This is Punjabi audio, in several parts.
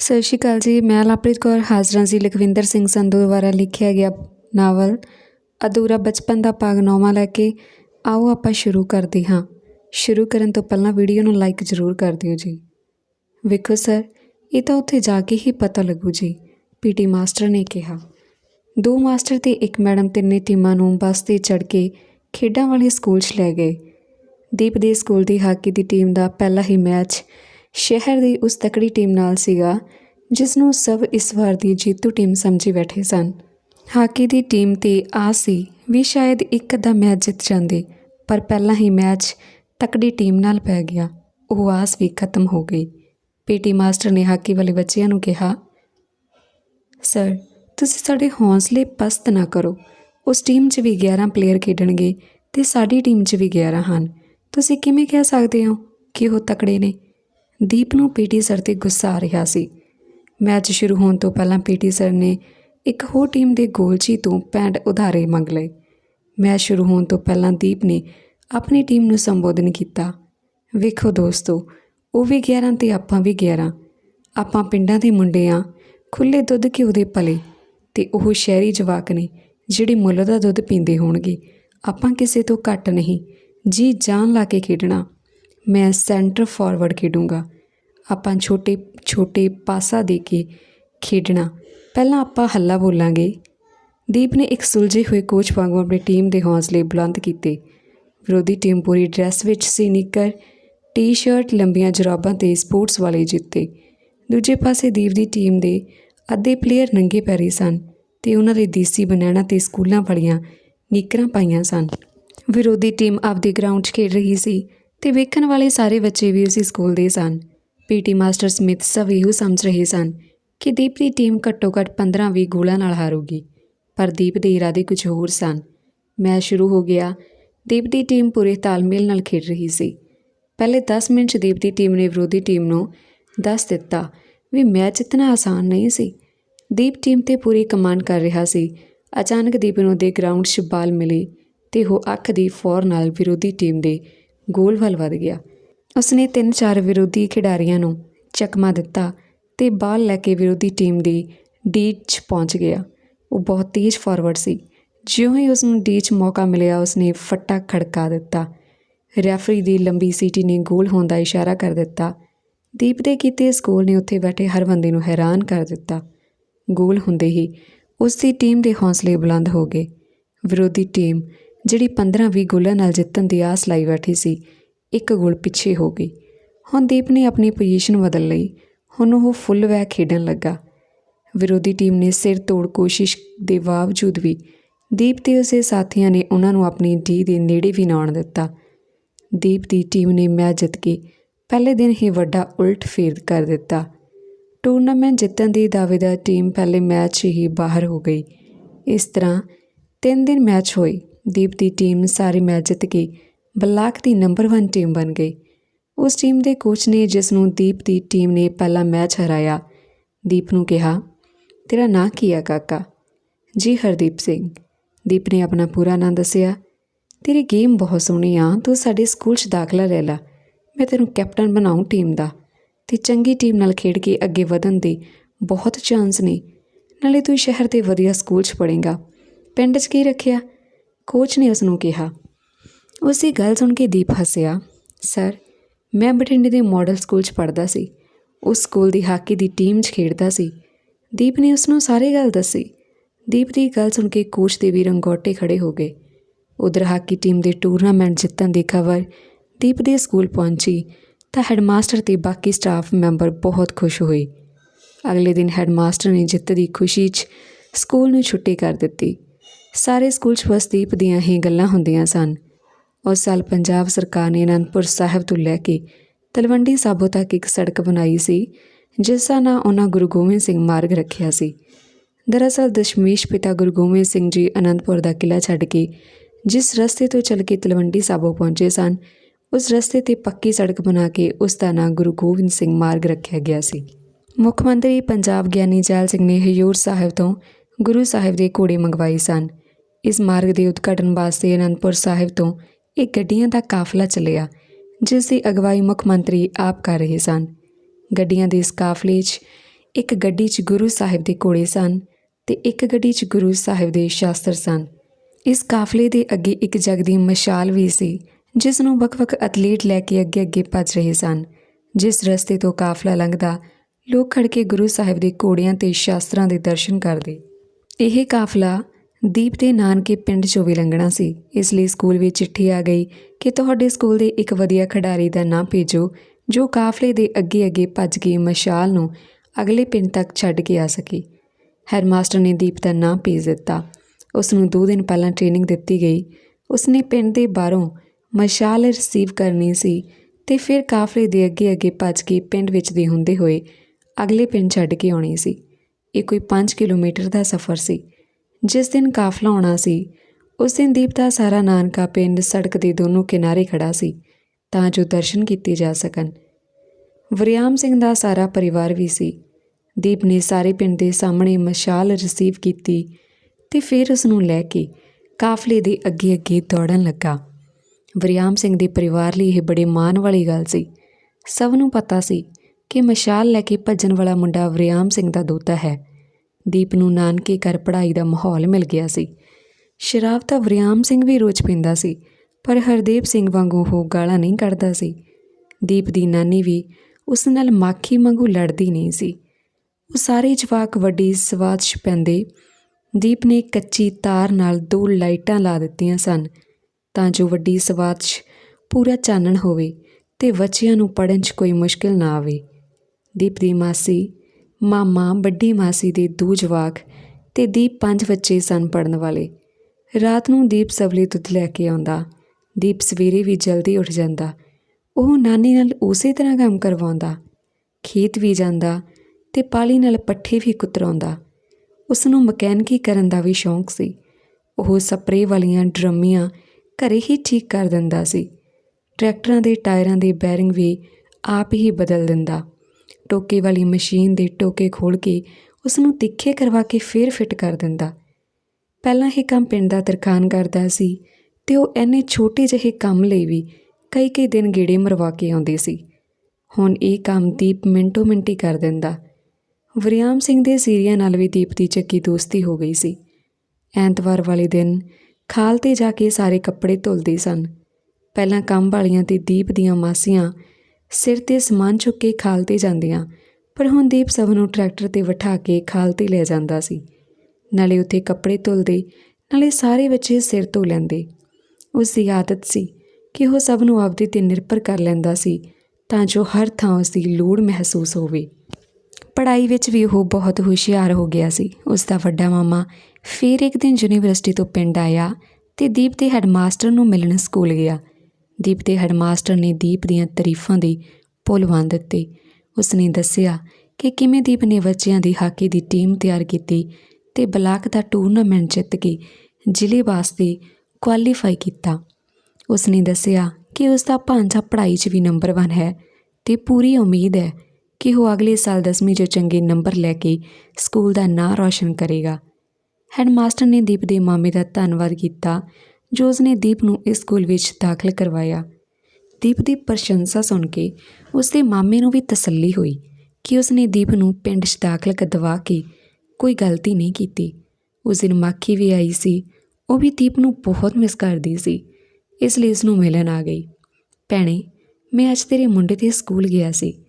ਸਤਿ ਸ਼੍ਰੀ ਅਕਾਲ ਜੀ, ਮੈਂ ਲਵਪ੍ਰੀਤ ਕੌਰ, ਹਾਜ਼ਰਾਂ ਜੀ ਲਖਵਿੰਦਰ ਸਿੰਘ ਸੰਧੂ ਦੁਆਰਾ ਲਿਖਿਆ ਗਿਆ ਨਾਵਲ ਅਧੂਰਾ ਬਚਪਨ ਦਾ ਭਾਗ ਨੌਵਾਂ ਲੈ ਕੇ। ਆਓ ਆਪਾਂ ਸ਼ੁਰੂ ਕਰਦੇ ਹਾਂ। ਸ਼ੁਰੂ ਕਰਨ ਤੋਂ ਪਹਿਲਾਂ ਵੀਡੀਓ ਨੂੰ ਲਾਈਕ ਜ਼ਰੂਰ ਕਰ ਦਿਓ ਜੀ। ਵੇਖੋ ਸਰ ਇਹ ਤਾਂ ਉੱਥੇ ਜਾ ਕੇ ਹੀ ਪਤਾ ਲੱਗੂ ਜੀ ਪੀਟੀ ਮਾਸਟਰ ਨੇ ਕਿਹਾ। ਦੋ ਮਾਸਟਰ ਤੇ ਇੱਕ ਮੈਡਮ ਤਿੰਨੇ ਟੀਮਾਂ ਨੂੰ ਬੱਸ ਤੇ ਚੜ੍ਹ ਕੇ ਖੇਡਾਂ ਵਾਲੇ ਸਕੂਲ 'ਚ ਲੈ ਗਏ। ਦੀਪ ਦੇ ਸਕੂਲ ਦੀ ਹਾਕੀ ਦੀ ਟੀਮ ਦਾ ਪਹਿਲਾ ਹੀ ਮੈਚ ਸ਼ਹਿਰ ਦੀ ਉਸ ਤਕੜੀ ਟੀਮ ਨਾਲ ਸੀਗਾ ਜਿਸ ਨੂੰ ਸਭ ਇਸ ਵਾਰ ਦੀ ਜੇਤੂ ਟੀਮ ਸਮਝੀ ਬੈਠੇ ਸਨ। ਹਾਕੀ ਦੀ ਟੀਮ ਤੇ ਆਸ ਸੀ ਵੀ ਸ਼ਾਇਦ ਇੱਕ ਅੱਧਾ ਮੈਚ ਜਿੱਤ ਜਾਂਦੇ, ਪਰ ਪਹਿਲਾਂ ਹੀ ਮੈਚ ਤਕੜੀ ਟੀਮ ਨਾਲ ਪੈ ਗਿਆ। ਉਹ ਆਸ ਵੀ ਖਤਮ ਹੋ ਗਈ। ਪੀਟੀ ਮਾਸਟਰ ਨੇ ਹਾਕੀ ਵਾਲੇ ਬੱਚਿਆਂ ਨੂੰ ਕਿਹਾ, ਸਰ, ਤੁਸੀਂ ਸਾਡੇ ਹੌਸਲੇ ਪਸਤ ਨਾ ਕਰੋ। ਉਸ ਟੀਮ 'ਚ ਵੀ 11 ਪਲੇਅਰ ਖੇਡਣਗੇ ਤੇ ਸਾਡੀ ਟੀਮ 'ਚ ਵੀ 11 ਹਨ। ਤੁਸੀਂ ਕਿਵੇਂ ਕਹਿ ਸਕਦੇ ਹੋ ਕਿ ਉਹ ਤਕੜੇ ਨੇ? ਦੀਪ ਨੂੰ ਪੀਟੀ ਸਰ ਤੇ ਗੁੱਸਾ ਆ ਰਿਹਾ ਸੀ। ਮੈਚ ਸ਼ੁਰੂ ਹੋਣ ਤੋਂ ਪਹਿਲਾਂ ਪੀਟੀ ਸਰ ਨੇ ਇੱਕ ਹੋਰ ਟੀਮ ਦੇ ਗੋਲਚੀ ਤੋਂ 65 ਉਧਾਰੇ ਮੰਗ ਲਏ। ਮੈਚ ਸ਼ੁਰੂ ਹੋਣ ਤੋਂ ਪਹਿਲਾਂ ਦੀਪ ਨੇ ਆਪਣੀ ਟੀਮ ਨੂੰ ਸੰਬੋਧਨ ਕੀਤਾ। ਵੇਖੋ ਦੋਸਤੋ, ਉਹ ਵੀ 11 ਤੇ ਆਪਾਂ ਵੀ 11 ਆਪਾਂ ਪਿੰਡਾਂ ਦੇ ਮੁੰਡੇ ਆ ਖੁੱਲੇ ਦੁੱਧ ਘਿਓ ਦੇ ਪਲੇ ਤੇ ਉਹ ਸ਼ਹਿਰੀ ਜਵਾਕ ਨੇ, ਜਿਹੜੇ ਮੁੱਲ ਦਾ ਦੁੱਧ ਪੀਂਦੇ ਹੋਣਗੇ। ਆਪਾਂ ਕਿਸੇ ਤੋਂ ਘੱਟ ਨਹੀਂ, ਜੀ ਜਾਨ ਲਾ ਕੇ ਖੇਡਣਾ। ਮੈਂ ਸੈਂਟਰ ਫਾਰਵਰਡ ਖੇਡੂੰਗਾ। ਆਪਾਂ ਛੋਟੇ ਛੋਟੇ ਪਾਸਾ ਦੇ ਕੇ ਖੇਡਣਾ। ਪਹਿਲਾਂ ਆਪਾਂ ਹੱਲਾ ਬੋਲਾਂਗੇ। ਦੀਪ ਨੇ ਇੱਕ ਸੁਲਝੇ ਹੋਏ ਕੋਚ ਵਾਂਗੂ ਆਪਣੀ ਟੀਮ ਦੇ ਹੌਸਲੇ ਬੁਲੰਦ ਕੀਤੇ। ਵਿਰੋਧੀ ਟੀਮ ਪੂਰੀ ਡਰੈਸ ਵਿੱਚ ਸੀ, ਨਿੱਕਰ ਟੀ-ਸ਼ਰਟ ਲੰਬੀਆਂ ਜਰਾਬਾਂ ਤੇ ਸਪੋਰਟਸ ਵਾਲੇ ਜਿੱਤੇ। ਦੂਜੇ ਪਾਸੇ ਦੀਪ ਦੀ ਟੀਮ ਦੇ ਅੱਧੇ ਪਲੇਅਰ ਨੰਗੇ ਪੈਰੀ ਸਨ ਤੇ ਉਹਨਾਂ ਦੇ ਦੇਸੀ ਬਨੈਣਾ ਤੇ ਸਕੂਲਾਂ ਵਾਲੀਆਂ ਨਿੱਕਰਾਂ ਪਾਈਆਂ ਸਨ। ਵਿਰੋਧੀ ਟੀਮ ਆਪਦੇ ਗਰਾਊਂਡ 'ਚ ਖੇਡ ਰਹੀ ਸੀ। ਤੇ ਵੇਖਣ ਵਾਲੇ ਸਾਰੇ ਬੱਚੇ ਵੀ ਉਸੇ ਸਕੂਲ ਦੇ ਸਨ। ਪੀਟੀ ਮਾਸਟਰ ਸਮਿਥ ਸਭ ਇਹੋ ਸਮਝ ਰਹੇ ਸਨ ਕਿ ਦੀਪ ਦੀ ਟੀਮ ਘੱਟੋ-ਘੱਟ 15-20 ਗੋਲਾਂ ਨਾਲ ਹਾਰੂਗੀ, ਪਰ ਦੀਪ ਦੇ ਇਰਾਦੇ ਕੁਝ ਹੋਰ ਸਨ। ਮੈਚ ਸ਼ੁਰੂ ਹੋ ਗਿਆ। ਦੀਪ ਦੀ ਟੀਮ ਪੂਰੇ ਤਾਲਮੇਲ ਨਾਲ ਖੇਡ ਰਹੀ ਸੀ। ਪਹਿਲੇ 10 ਮਿੰਟ 'ਚ ਦੀਪ ਦੀ ਟੀਮ ਨੇ ਵਿਰੋਧੀ ਟੀਮ ਨੂੰ ਦੱਸ ਦਿੱਤਾ ਵੀ ਮੈਚ ਇਤਨਾ ਆਸਾਨ ਨਹੀਂ ਸੀ। ਦੀਪ ਟੀਮ ਤੇ ਪੂਰੀ ਕਮਾਂਡ ਕਰ ਰਿਹਾ ਸੀ। ਅਚਾਨਕ ਦੀਪ ਨੂੰ ਦੇ ਗਰਾਊਂਡ 'ਚ ਬਾਲ ਮਿਲੀ ਤੇ ਉਹ ਅੱਖ ਦੀ ਫੌਰ ਨਾਲ ਵਿਰੋਧੀ ਟੀਮ ਦੇ ਗੋਲ ਵੱਲ ਵਧ ਗਿਆ। ਉਸਨੇ ਤਿੰਨ ਚਾਰ ਵਿਰੋਧੀ ਖਿਡਾਰੀਆਂ ਨੂੰ ਚਕਮਾ ਦਿੱਤਾ ਤੇ ਬਾਲ ਲੈ ਕੇ ਵਿਰੋਧੀ ਟੀਮ ਦੀ ਡੀਚ 'ਚ ਪਹੁੰਚ ਗਿਆ। ਉਹ ਬਹੁਤ ਤੇਜ਼ ਫਾਰਵਰਡ ਸੀ। ਜਿਉਂ ਹੀ ਉਸ ਨੂੰ ਡੀ ਮੌਕਾ ਮਿਲਿਆ, ਉਸਨੇ ਫੱਟਾ ਖੜਕਾ ਦਿੱਤਾ। ਰੈਫਰੀ ਦੀ ਲੰਬੀ ਸੀਟੀ ਨੇ ਗੋਲ ਹੋਣ ਦਾ ਇਸ਼ਾਰਾ ਕਰ ਦਿੱਤਾ। ਦੀਪ ਦੇ ਕੀਤੇ ਇਸ ਗੋਲ ਨੇ ਉੱਥੇ ਬੈਠੇ ਹਰ ਬੰਦੇ ਨੂੰ ਹੈਰਾਨ ਕਰ ਦਿੱਤਾ। ਗੋਲ ਹੁੰਦੇ ਹੀ ਉਸ ਦੀ ਟੀਮ ਦੇ ਹੌਸਲੇ ਬੁਲੰਦ ਹੋ ਗਏ। ਵਿਰੋਧੀ ਟੀਮ ਜਿਹੜੀ 15-20 ਗੋਲਾਂ ਨਾਲ ਜਿੱਤਣ ਦੀ ਆਸ ਲਾਈ ਬੈਠੀ ਸੀ, ਇੱਕ ਗੋਲ ਪਿੱਛੇ ਹੋ ਗਈ। ਹੁਣ ਦੀਪ ਨੇ ਆਪਣੀ ਪੋਜੀਸ਼ਨ ਬਦਲ ਲਈ। ਹੁਣ ਉਹ ਫੁੱਲ ਵੈ ਖੇਡਣ ਲੱਗਾ। ਵਿਰੋਧੀ ਟੀਮ ਨੇ ਸਿਰ ਤੋੜ ਕੋਸ਼ਿਸ਼ ਦੇ ਬਾਵਜੂਦ ਵੀ ਦੀਪ ਤੇ ਉਸਦੇ ਸਾਥੀਆਂ ਨੇ ਉਹਨਾਂ ਨੂੰ ਆਪਣੀ ਡੀ ਦੇ ਨੇੜੇ ਵੀ ਨਾ ਆਉਣ ਦਿੱਤਾ। ਦੀਪ ਦੀ ਟੀਮ ਨੇ ਮੈਚ ਜਿੱਤ ਕੇ ਪਹਿਲੇ ਦਿਨ ਹੀ ਵੱਡਾ ਉਲਟ ਫੇਰ ਕਰ ਦਿੱਤਾ। ਟੂਰਨਾਮੈਂਟ ਜਿੱਤਣ ਦੀ ਦਾਅਵੇਦਾਰ ਟੀਮ ਪਹਿਲੇ ਮੈਚ ਹੀ ਬਾਹਰ ਹੋ ਗਈ। ਇਸ ਤਰ੍ਹਾਂ ਤਿੰਨ ਦਿਨ ਮੈਚ ਹੋਏ। ਦੀਪ ਦੀ ਟੀਮ ਸਾਰੇ ਮੈਚ ਜਿੱਤ ਕੇ ਬਲਾਕ ਦੀ ਨੰਬਰ 1 ਟੀਮ ਬਣ ਗਈ। ਉਸ ਟੀਮ ਦੇ ਕੋਚ ਨੇ ਜਿਸ ਨੂੰ ਦੀਪ ਦੀ ਟੀਮ ਨੇ ਪਹਿਲਾ ਮੈਚ ਹਰਾਇਆ, ਦੀਪ ਨੂੰ ਕਿਹਾ, ਤੇਰਾ ਨਾਂ ਕੀ ਆ ਕਾਕਾ? ਜੀ ਹਰਦੀਪ ਸਿੰਘ। ਦੀਪ ਨੇ ਆਪਣਾ ਪੂਰਾ ਨਾਂ ਦੱਸਿਆ, ਤੇਰੀ ਗੇਮ ਬਹੁਤ ਸੋਹਣੀ ਆ, ਤੂੰ ਸਾਡੇ ਸਕੂਲ 'ਚ ਦਾਖਲਾ ਲੈ ਲੈ। ਮੈਂ ਤੈਨੂੰ ਕੈਪਟਨ ਬਣਾਉਂ ਟੀਮ ਦਾ। ਤੇ ਚੰਗੀ ਟੀਮ ਨਾਲ ਖੇਡ ਕੇ ਅੱਗੇ ਵਧਣ ਦੇ ਬਹੁਤ ਚਾਂਸ ਨੇ। ਨਾਲੇ ਤੂੰ ਸ਼ਹਿਰ ਦੇ ਵਧੀਆ ਸਕੂਲ 'ਚ ਪੜ੍ਹੇਂਗਾ। ਪਿੰਡ 'ਚ ਕੀ ਰੱਖਿਆ? ਕੋਚ ਨੇ ਉਸ ਨੂੰ ਕਿਹਾ। ਉਸ ਦੀ ਗੱਲ ਸੁਣ ਕੇ ਦੀਪ ਹੱਸਿਆ ਸਰ ਮੈਂ ਬਠਿੰਡੇ ਦੇ ਮਾਡਲ ਸਕੂਲ 'ਚ ਪੜ੍ਹਦਾ ਸੀ। ਉਸ ਸਕੂਲ ਦੀ ਹਾਕੀ ਦੀ ਟੀਮ 'ਚ ਖੇਡਦਾ ਸੀ। ਦੀਪ ਨੇ ਉਸ ਨੂੰ ਸਾਰੀ ਗੱਲ ਦੱਸੀ। ਦੀਪ ਦੀ ਗੱਲ ਸੁਣ ਕੇ ਕੋਚ ਦੇ ਵੀ ਰੰਗੋਟੇ ਖੜੇ ਹੋ ਗਏ। ਉਧਰ ਹਾਕੀ ਟੀਮ ਦੇ ਟੂਰਨਾਮੈਂਟ ਜਿੱਤਣ ਦੀ ਖਬਰ ਦੀਪ ਦੇ ਸਕੂਲ ਪਹੁੰਚੀ, ਤਾਂ ਹੈਡਮਾਸਟਰ ਤੇ ਬਾਕੀ ਸਟਾਫ ਮੈਂਬਰ ਬਹੁਤ ਖੁਸ਼ ਹੋਏ। ਅਗਲੇ ਦਿਨ ਹੈਡਮਾਸਟਰ ਨੇ ਜਿੱਤ ਦੀ ਖੁਸ਼ੀ 'ਚ ਸਕੂਲ ਨੂੰ ਛੁੱਟੀ ਕਰ ਦਿੱਤੀ। ਸਾਰੇ ਸਕੂਲ 'ਚ ਉਸਦੀਪ ਦੀਆਂ ਹੀ ਗੱਲਾਂ ਹੁੰਦੀਆਂ ਸਨ। ਉਸ ਸਾਲ ਪੰਜਾਬ ਸਰਕਾਰ ਨੇ ਅਨੰਦਪੁਰ ਸਾਹਿਬ ਤੋਂ ਲੈ ਕੇ ਤਲਵੰਡੀ ਸਾਬੋ ਤੱਕ ਇੱਕ ਸੜਕ ਬਣਾਈ ਸੀ, ਜਿਸ ਦਾ ਨਾਂ ਉਹਨਾਂ ਗੁਰੂ ਗੋਬਿੰਦ ਸਿੰਘ ਮਾਰਗ ਰੱਖਿਆ ਸੀ। ਦਰਅਸਲ ਦਸ਼ਮੇਸ਼ ਪਿਤਾ ਗੁਰੂ ਗੋਬਿੰਦ ਸਿੰਘ ਜੀ ਅਨੰਦਪੁਰ ਦਾ ਕਿਲਾ ਛੱਡ ਕੇ ਜਿਸ ਰਸਤੇ ਤੋਂ ਚੱਲ ਕੇ ਤਲਵੰਡੀ ਸਾਬੋ ਪਹੁੰਚੇ ਸਨ, ਉਸ ਰਸਤੇ ਤੇ ਪੱਕੀ ਸੜਕ ਬਣਾ ਕੇ ਉਸ ਦਾ ਨਾਂ ਗੁਰੂ ਗੋਬਿੰਦ ਸਿੰਘ ਮਾਰਗ ਰੱਖਿਆ ਗਿਆ ਸੀ। ਮੁੱਖ ਮੰਤਰੀ ਪੰਜਾਬ ਗਿਆਨੀ ਜੈਲ ਸਿੰਘ ਨੇ ਹਯੂਰ ਸਾਹਿਬ ਤੋਂ ਗੁਰੂ ਸਾਹਿਬ ਦੇ ਘੋੜੇ ਮੰਗਵਾਏ ਸਨ। ਇਸ ਮਾਰਗ ਦੇ ਉਦਘਾਟਨ ਵਾਸਤੇ ਅਨੰਦਪੁਰ ਸਾਹਿਬ ਤੋਂ ਇਹ ਗੱਡੀਆਂ ਦਾ ਕਾਫਲਾ ਚੱਲਿਆ, ਜਿਸ ਦੀ ਅਗਵਾਈ ਮੁੱਖ ਮੰਤਰੀ ਆਪ ਕਰ ਰਹੇ ਸਨ। ਗੱਡੀਆਂ ਦੇ ਇਸ ਕਾਫਲੇ 'ਚ ਇੱਕ ਗੱਡੀ 'ਚ ਗੁਰੂ ਸਾਹਿਬ ਦੇ ਘੋੜੇ ਸਨ ਤੇ ਇੱਕ ਗੱਡੀ 'ਚ ਗੁਰੂ ਸਾਹਿਬ ਦੇ ਸ਼ਾਸਤਰ ਸਨ। ਇਸ ਕਾਫਲੇ ਦੇ ਅੱਗੇ ਇੱਕ ਜਗਦੀ ਮਸ਼ਾਲ ਵੀ ਸੀ, ਜਿਸ ਨੂੰ ਵੱਖ-ਵੱਖ ਐਥਲੀਟ ਲੈ ਕੇ ਅੱਗੇ-ਅੱਗੇ ਭੱਜ ਰਹੇ ਸਨ। ਜਿਸ ਰਸਤੇ ਤੋਂ ਕਾਫਲਾ ਲੰਘਦਾ, ਲੋਕ ਖੜ ਕੇ ਗੁਰੂ ਸਾਹਿਬ ਦੇ ਘੋੜਿਆਂ ਤੇ ਸ਼ਾਸਤਰਾਂ ਦੇ ਦਰਸ਼ਨ ਕਰਦੇ। ਇਹ ਕਾਫਲਾ ਦੀਪ ਦੇ ਨਾਨਕੇ ਪਿੰਡ ਚੋਂ ਵੀ ਲੰਘਣਾ ਸੀ। ਇਸ ਲਈ ਸਕੂਲ ਵਿੱਚ ਚਿੱਠੀ ਆ ਗਈ ਕਿ ਤੁਹਾਡੇ ਸਕੂਲ ਦੇ ਇੱਕ ਵਧੀਆ ਖਿਡਾਰੀ ਦਾ ਨਾਂ ਭੇਜੋ, ਜੋ ਕਾਫਲੇ ਦੇ ਅੱਗੇ-ਅੱਗੇ ਭੱਜ ਕੇ ਮਸ਼ਾਲ ਨੂੰ ਅਗਲੇ ਪਿੰਡ ਤੱਕ ਛੱਡ ਕੇ ਆ ਸਕੇ। ਹੈਡਮਾਸਟਰ ਨੇ ਦੀਪ ਦਾ ਨਾਂ ਭੇਜ ਦਿੱਤਾ। ਉਸ ਨੂੰ 2 ਦਿਨ ਪਹਿਲਾਂ ਟ੍ਰੇਨਿੰਗ ਦਿੱਤੀ ਗਈ। ਉਸਨੇ ਪਿੰਡ ਦੇ ਬਾਹਰੋਂ ਮਸ਼ਾਲ ਰਿਸੀਵ ਕਰਨੀ ਸੀ ਤੇ ਫਿਰ ਕਾਫਲੇ ਦੇ ਅੱਗੇ-ਅੱਗੇ ਭੱਜ ਕੇ ਪਿੰਡ ਵਿੱਚ ਦੇ ਹੁੰਦੇ ਹੋਏ ਅਗਲੇ ਪਿੰਡ ਛੱਡ ਕੇ ਆਉਣੀ ਸੀ। ਇਹ ਕੋਈ 5 ਕਿਲੋਮੀਟਰ ਦਾ ਸਫ਼ਰ ਸੀ। ਜਿਸ ਦਿਨ ਕਾਫਲਾ ਆਉਣਾ ਸੀ, ਉਸ ਦਿਨ ਦੀਪ ਦਾ ਸਾਰਾ ਨਾਨਕਾ ਪਿੰਡ ਸੜਕ ਦੇ ਦੋਨੋਂ ਕਿਨਾਰੇ ਖੜਾ ਸੀ, ਤਾਂ ਜੋ ਦਰਸ਼ਨ ਕੀਤੇ ਜਾ ਸਕਣ। ਵਰਿਆਮ ਸਿੰਘ ਦਾ ਸਾਰਾ ਪਰਿਵਾਰ ਵੀ ਸੀ। ਦੀਪ ਨੇ ਸਾਰੇ ਪਿੰਡ ਦੇ ਸਾਹਮਣੇ ਮਸ਼ਾਲ ਰਿਸੀਵ ਕੀਤੀ ਤੇ ਫਿਰ ਉਸ ਨੂੰ ਲੈ ਕੇ ਕਾਫਲੇ ਦੇ ਅੱਗੇ ਅੱਗੇ ਦੌੜਨ ਲੱਗਾ। ਵਰਿਆਮ ਸਿੰਘ ਦੇ ਪਰਿਵਾਰ ਲਈ ਇਹ ਬੜੇ ਮਾਣ ਵਾਲੀ ਗੱਲ ਸੀ। ਸਭ ਨੂੰ ਪਤਾ ਸੀ ਕਿ ਮਸ਼ਾਲ ਲੈ ਕੇ ਭੱਜਣ ਵਾਲਾ ਮੁੰਡਾ ਵਰਿਆਮ ਸਿੰਘ ਦਾ ਦੋਤਾ ਹੈ। ਦੀਪ ਨੂੰ ਨਾਨਕੇ ਘਰ ਪੜ੍ਹਾਈ ਦਾ ਮਾਹੌਲ ਮਿਲ ਗਿਆ ਸੀ। ਸ਼ਰਾਬ ਤਾਂ ਵਰਿਆਮ ਸਿੰਘ ਵੀ ਰੋਜ਼ ਪੀਂਦਾ ਸੀ, ਪਰ ਹਰਦੇਵ ਸਿੰਘ ਵਾਂਗੂ ਉਹ ਗਾਲਾਂ ਨਹੀਂ ਕੱਢਦਾ ਸੀ। ਦੀਪ ਦੀ ਨਾਨੀ ਵੀ ਉਸ ਨਾਲ ਮਾਖੀ ਵਾਂਗੂ ਲੜਦੀ ਨਹੀਂ ਸੀ। ਉਹ ਸਾਰੇ ਜਵਾਕ ਵੱਡੀ ਸਵਾਦ 'ਚ ਪੈਂਦੇ ਦੀਪ ਨੇ ਕੱਚੀ ਤਾਰ ਨਾਲ ਦੋ ਲਾਈਟਾਂ ਲਾ ਦਿੱਤੀਆਂ ਸਨ ਤਾਂ ਜੋ ਵੱਡੀ ਸਵਾਦ 'ਚ ਪੂਰਾ ਚਾਨਣ ਹੋਵੇ ਤੇ ਬੱਚਿਆਂ ਨੂੰ ਪੜਨ 'ਚ ਕੋਈ ਮੁਸ਼ਕਿਲ ਨਾ ਆਵੇ। ਦੀਪ ਦੀ ਮਾਸੀ ਮਾਮਾ, ਵੱਡੀ ਮਾਸੀ ਦੇ ਦੋ ਜਵਾਕ ਤੇ ਦੀਪ ਪੰਜ ਬੱਚੇ ਸਨ ਪੜਨ ਵਾਲੇ। ਰਾਤ ਨੂੰ ਦੀਪ ਸਵਲੀ ਦੁੱਧ ਲੈ ਕੇ ਆਉਂਦਾ। ਦੀਪ ਸਵੇਰੇ ਵੀ ਜਲਦੀ ਉੱਠ ਜਾਂਦਾ। ਉਹ ਨਾਨੀ ਨਾਲ ਉਸੇ ਤਰ੍ਹਾਂ ਕੰਮ ਕਰਵਾਉਂਦਾ। ਖੇਤ ਵੀ ਜਾਂਦਾ ਤੇ ਪਾਲੀ ਨਾਲ ਪੱਠੇ ਵੀ ਕੁਤਰਾਉਂਦਾ। ਉਸ ਨੂੰ ਮਕੈਨਿਕੀ ਕਰਨ ਦਾ ਵੀ ਸ਼ੌਂਕ ਸੀ। ਉਹ ਸਪਰੇਅ ਵਾਲੀਆਂ ਡਰਮੀਆਂ ਘਰੇ ਹੀ ਠੀਕ ਕਰ ਦਿੰਦਾ ਸੀ। ਟਰੈਕਟਰਾਂ ਦੇ ਟਾਇਰਾਂ ਦੇ ਬੈਰਿੰਗ ਵੀ ਆਪ ਹੀ ਬਦਲ ਦਿੰਦਾ। ਟੋਕੇ ਵਾਲੀ ਮਸ਼ੀਨ ਦੇ ਟੋਕੇ ਖੋਲ ਕੇ ਉਸ ਨੂੰ ਤਿੱਖੇ ਕਰਵਾ ਕੇ ਫੇਰ ਫਿੱਟ ਕਰ ਦਿੰਦਾ। ਪਹਿਲਾਂ ਇਹ ਕੰਮ ਪਿੰਡ ਦਾ ਤਰਖਾਨ ਕਰਦਾ ਸੀ ਤੇ ਉਹ ਐਨੇ ਛੋਟੇ ਜਿਹੇ ਕੰਮ ਲਈ ਵੀ ਕਈ ਕਈ ਦਿਨ ਗੇੜੇ ਮਰਵਾ ਕੇ ਆਉਂਦੇ ਸੀ। ਹੁਣ ਇਹ ਕੰਮ ਦੀਪ ਮਿੰਟੋ ਮਿੰਟੀ ਕਰ ਦਿੰਦਾ। ਵਰਿਆਮ ਸਿੰਘ ਦੇ ਸੀਰੀਆਂ ਨਾਲ ਵੀ ਦੀਪ ਦੀ ਚੱਕੀ ਦੋਸਤੀ ਹੋ ਗਈ ਸੀ। ਐਤਵਾਰ ਵਾਲੇ ਦਿਨ ਖਾਲ ਤੇ ਜਾ ਕੇ ਸਾਰੇ ਕੱਪੜੇ ਧੁਲਦੇ ਸਨ। ਪਹਿਲਾਂ ਕੰਮ ਵਾਲੀਆਂ ਤੇ ਦੀਪ ਦੀਆਂ ਮਾਸੀਆਂ ਸਿਰ ਤੇ ਸਮਾਨ ਚੁੱਕ ਕੇ ਖਾਲ ਤੇ ਜਾਂਦੀਆਂ, ਪਰ ਹੁਣ ਦੀਪ ਸਭ ਨੂੰ ਟਰੈਕਟਰ ਤੇ ਬਿਠਾ ਕੇ ਖਾਲ ਤੇ ਲੈ ਜਾਂਦਾ ਸੀ। ਨਾਲੇ ਉੱਥੇ ਕੱਪੜੇ ਧੁਲਦੇ, ਨਾਲੇ ਸਾਰੇ ਬੱਚੇ ਸਿਰ ਧੋ ਲੈਂਦੇ। ਉਸ ਦੀ ਆਦਤ ਸੀ ਕਿ ਉਹ ਸਭ ਨੂੰ ਆਪਦੇ ਤੇ ਨਿਰਭਰ ਕਰ ਲੈਂਦਾ ਸੀ, ਤਾਂ ਜੋ ਹਰ ਥਾਂ ਉਸ ਦੀ ਲੋੜ ਮਹਿਸੂਸ ਹੋਵੇ। ਪੜ੍ਹਾਈ ਵਿੱਚ ਵੀ ਉਹ ਬਹੁਤ ਹੁਸ਼ਿਆਰ ਹੋ ਗਿਆ ਸੀ। ਉਸ ਦਾ ਵੱਡਾ ਮਾਮਾ ਫਿਰ ਇੱਕ ਦਿਨ ਯੂਨੀਵਰਸਿਟੀ ਤੋਂ ਪਿੰਡ ਆਇਆ ਤੇ ਦੀਪ ਦੇ ਹੈਡਮਾਸਟਰ ਨੂੰ ਮਿਲਣ ਸਕੂਲ ਗਿਆ। ਦੀਪ ਦੇ ਹੈਡਮਾਸਟਰ ਨੇ ਦੀਪ ਦੀਆਂ ਤਾਰੀਫਾਂ ਦੇ ਪੁੱਲ ਬੰਨ ਦਿੱਤੇ। ਉਸਨੇ ਦੱਸਿਆ ਕਿ ਕਿਵੇਂ ਦੀਪ ਨੇ ਬੱਚਿਆਂ ਦੀ ਹਾਕੀ ਦੀ ਟੀਮ ਤਿਆਰ ਕੀਤੀ ਤੇ ਬਲਾਕ ਦਾ ਟੂਰਨਾਮੈਂਟ ਜਿੱਤ ਕੇ ਜ਼ਿਲ੍ਹੇ ਵਾਸਤੇ ਕੁਆਲੀਫਾਈ ਕੀਤਾ। ਉਸਨੇ ਦੱਸਿਆ ਕਿ ਉਸ ਦਾ ਭਾਂਜਾ ਪੜ੍ਹਾਈ 'ਚ ਵੀ ਨੰਬਰ 1 ਹੈ ਤੇ ਪੂਰੀ ਉਮੀਦ ਹੈ ਕਿ ਉਹ ਅਗਲੇ ਸਾਲ 10ਵੀਂ 'ਚ ਚੰਗੇ ਨੰਬਰ ਲੈ ਕੇ ਸਕੂਲ ਦਾ ਨਾਂ ਰੌਸ਼ਨ ਕਰੇਗਾ। ਹੈਡਮਾਸਟਰ ਨੇ ਦੀਪ ਦੇ ਮਾਮੇ ਦਾ ਧੰਨਵਾਦ ਕੀਤਾ ਜੋ ਉਸਨੇ ਦੀਪ ਨੂੰ ਇਸ ਸਕੂਲ ਵਿੱਚ ਦਾਖਲ ਕਰਵਾਇਆ। ਦੀਪ ਦੀ ਪ੍ਰਸ਼ੰਸਾ ਸੁਣ ਕੇ ਉਸਦੇ ਮਾਮੇ ਨੂੰ ਵੀ ਤਸੱਲੀ ਹੋਈ ਕਿ ਉਸਨੇ ਦੀਪ ਨੂੰ ਪਿੰਡ 'ਚ ਦਾਖਲ ਕਰਵਾ ਕੇ ਕੋਈ ਗਲਤੀ ਨਹੀਂ ਕੀਤੀ। ਉਸ ਦਿਨ ਮਾਖੀ ਵੀ ਆਈ ਸੀ। ਉਹ ਵੀ ਦੀਪ ਨੂੰ ਬਹੁਤ ਮਿਸ ਕਰਦੀ ਸੀ। ਇਸ ਲਈ ਉਸ ਨੂੰ ਮਿਲਣ ਆ ਗਈ। ਭੈਣੇ, ਮੈਂ ਅੱਜ ਤੇਰੇ ਮੁੰਡੇ ਦੇ ਸਕੂਲ ਗਿਆ ਸੀ।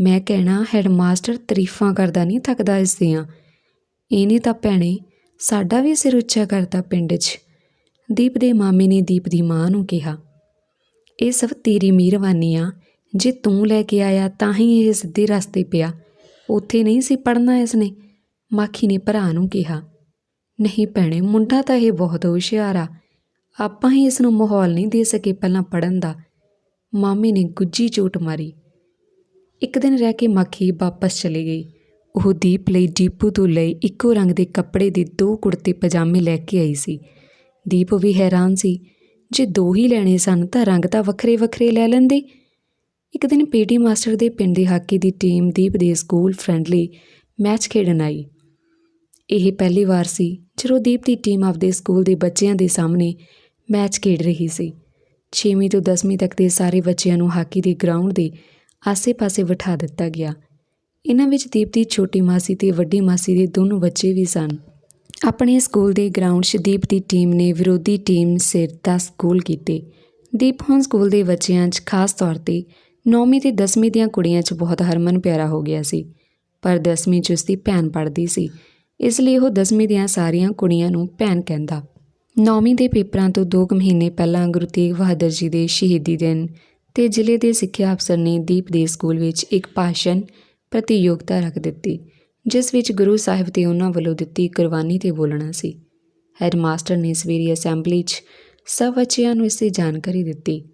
ਮੈਂ ਕਹਿਣਾ ਹੈਡਮਾਸਟਰ ਤਾਰੀਫਾਂ ਕਰਦਾ ਨਹੀਂ ਥੱਕਦਾ ਇਸ ਦੀਆਂ। ਇਹਨੇ ਤਾਂ ਭੈਣੇ, ਸਾਡਾ ਵੀ ਸਿਰ ਉੱਚਾ ਕਰਤਾ ਪਿੰਡ 'ਚ। ਦੀਪ ਦੇ ਮਾਮੇ ਨੇ ਦੀਪ ਦੀ ਮਾਂ ਨੂੰ ਕਿਹਾ, ਇਹ ਸਭ ਤੇਰੀ ਮਿਹਰਬਾਨੀ ਆ। ਜੇ ਤੂੰ ਲੈ ਕੇ ਆਇਆ ਤਾਂ ਹੀ ਇਹ ਸਿੱਧੇ ਰਸਤੇ ਪਿਆ। ਉੱਥੇ ਨਹੀਂ ਸੀ ਪੜਨਾ ਇਸਨੇ। ਮਾਖੀ ਨੇ ਭਰਾ ਨੂੰ ਕਿਹਾ, ਨਹੀਂ ਭੈਣੇ, ਮੁੰਡਾ ਤਾਂ ਇਹ ਬਹੁਤ ਹੁਸ਼ਿਆਰ ਆ। ਆਪਾਂ ਹੀ ਇਸ ਨੂੰ ਮਾਹੌਲ ਨਹੀਂ ਦੇ ਸਕੇ ਪਹਿਲਾਂ ਪੜਨ ਦਾ। ਮਾਮੇ ਨੇ ਗੁੱਜੀ ਚੋਟ ਮਾਰੀ। ਇੱਕ ਦਿਨ ਰਹਿ ਕੇ ਮਾਖੀ ਵਾਪਸ ਚਲੀ ਗਈ। ਉਹ ਦੀਪ ਲਈ ਜੀਪੂ ਤੋਂ ਲਈ ਇੱਕੋ ਰੰਗ ਦੇ ਕੱਪੜੇ ਦੇ ਦੋ ਕੁੜਤੇ ਪਜਾਮੇ ਲੈ ਕੇ ਆਈ ਸੀ। ਦੀਪ ਵੀ ਹੈਰਾਨ ਸੀ। ਜੇ ਦੋ ਹੀ ਲੈਣੇ ਸਨ ਤਾਂ ਰੰਗ ਤਾਂ ਵੱਖਰੇ ਵੱਖਰੇ ਲੈ ਲੈਂਦੇ। ਇੱਕ ਦਿਨ ਪੀਟੀ ਮਾਸਟਰ ਦੇ ਪਿੰਡ ਦੀ ਹਾਕੀ ਦੀ ਟੀਮ ਦੀਪ ਦੇ ਸਕੂਲ ਫ੍ਰੈਂਡਲੀ ਮੈਚ ਖੇਡਣ ਆਈ। ਇਹ ਪਹਿਲੀ ਵਾਰ ਸੀ ਜਦੋਂ ਦੀਪ ਦੀ ਟੀਮ ਆਪਦੇ ਸਕੂਲ ਦੇ ਬੱਚਿਆਂ ਦੇ ਸਾਹਮਣੇ ਮੈਚ ਖੇਡ ਰਹੀ ਸੀ। 6ਵੀਂ ਤੋਂ 10ਵੀਂ ਤੱਕ ਦੇ ਸਾਰੇ ਬੱਚਿਆਂ ਨੂੰ ਹਾਕੀ ਦੇ ਗਰਾਊਂਡ ਦੇ ਆਸੇ-ਪਾਸੇ ਬਿਠਾ ਦਿੱਤਾ ਗਿਆ। ਇਹਨਾਂ ਵਿੱਚ ਦੀਪ ਦੀ ਛੋਟੀ ਮਾਸੀ ਤੇ ਵੱਡੀ ਮਾਸੀ ਦੇ ਦੋਨੋਂ ਬੱਚੇ ਵੀ ਸਨ। ਆਪਣੇ ਸਕੂਲ ਦੇ ਗਰਾਊਂਡ 'ਚ ਦੀਪ ਦੀ ਟੀਮ ਨੇ ਵਿਰੋਧੀ ਟੀਮ ਸਿਰ 10 ਗੋਲ ਕੀਤੇ। ਦੀਪ ਹੁਣ ਸਕੂਲ ਦੇ ਬੱਚਿਆਂ 'ਚ ਖਾਸ ਤੌਰ ਤੇ 9ਵੀਂ ਤੇ 10ਵੀਂ ਦੀਆਂ ਕੁੜੀਆਂ 'ਚ ਬਹੁਤ ਹਰਮਨ ਪਿਆਰਾ ਹੋ ਗਿਆ ਸੀ, ਪਰ 10ਵੀਂ 'ਚ ਉਸਦੀ ਭੈਣ ਪੜ੍ਹਦੀ ਸੀ, ਇਸ ਲਈ ਉਹ 10ਵੀਂ ਦੀਆਂ ਸਾਰੀਆਂ ਕੁੜੀਆਂ ਨੂੰ ਭੈਣ ਕਹਿੰਦਾ। 9ਵੀਂ ਦੇ ਪੇਪਰਾਂ ਤੋਂ 2 ਮਹੀਨੇ ਪਹਿਲਾਂ ਗੁਰੂ ਤੇਗ ਬਹਾਦਰ ਜੀ ਦੇ ਸ਼ਹੀਦੀ ਦਿਨ ਤੇ ਜ਼ਿਲ੍ਹੇ ਦੇ ਸਿੱਖਿਆ ਅਫਸਰ ਨੇ ਦੀਪ ਦੇ ਸਕੂਲ ਵਿੱਚ ਇੱਕ ਭਾਸ਼ਣ ਪ੍ਰਤੀਯੋਗਤਾ ਰੱਖ ਦਿੱਤੀ। ਜਿਸ ਵਿੱਚ ਗੁਰੂ ਸਾਹਿਬ ਤੇ ਉਹਨਾਂ ਵੱਲੋਂ ਦਿੱਤੀ ਕੁਰਬਾਨੀ ਤੇ ਬੋਲਣਾ ਸੀ। ਹੈਡਮਾਸਟਰ ਨੇ ਸਵੇਰੀ ਅਸੈਂਬਲੀ 'ਚ ਸਭ ਬੱਚਿਆਂ ਨੂੰ ਇਸ ਦੀ ਜਾਣਕਾਰੀ ਦਿੱਤੀ।